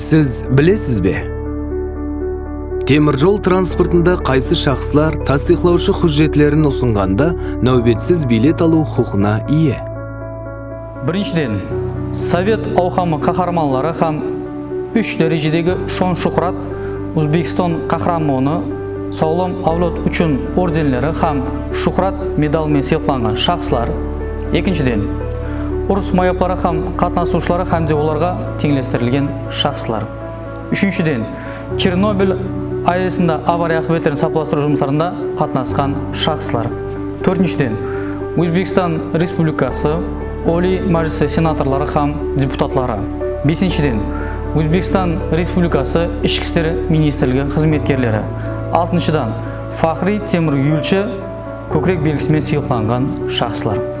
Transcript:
сіз білесіз бе темір жол транспортында қайсы шақсылар тастиқлаушы құжетлерін ұсынғанда нәубетсіз билет алу құқығына ие? Біріншіден совет ауқамы қаһарманлары һәм үш дәрежедегі шон шұқырат өзбекстан қаһарманы саулам авлод үшін орденлері һәм шұқырат медалымен сыйланған шахслар екіншіден ұрыс маяптары һәм қатынасушылары һәм де оларға теңлестірілген шахслар үшіншіден чернобыль аясында авария ақыбеттерін сапаластыру жұмыстарында қатынасқан шахслар төртіншіден өзбекстан республикасы Олий Мәжілісі сенаторлары һәм депутатлары. Бесіншіден, Өзбекстан Республикасы Ішкі істер министрлігі қызметкерлері. Алтыншыдан, Фахри Темір Юлчы көкірек белгісімен сыйланған шахслар.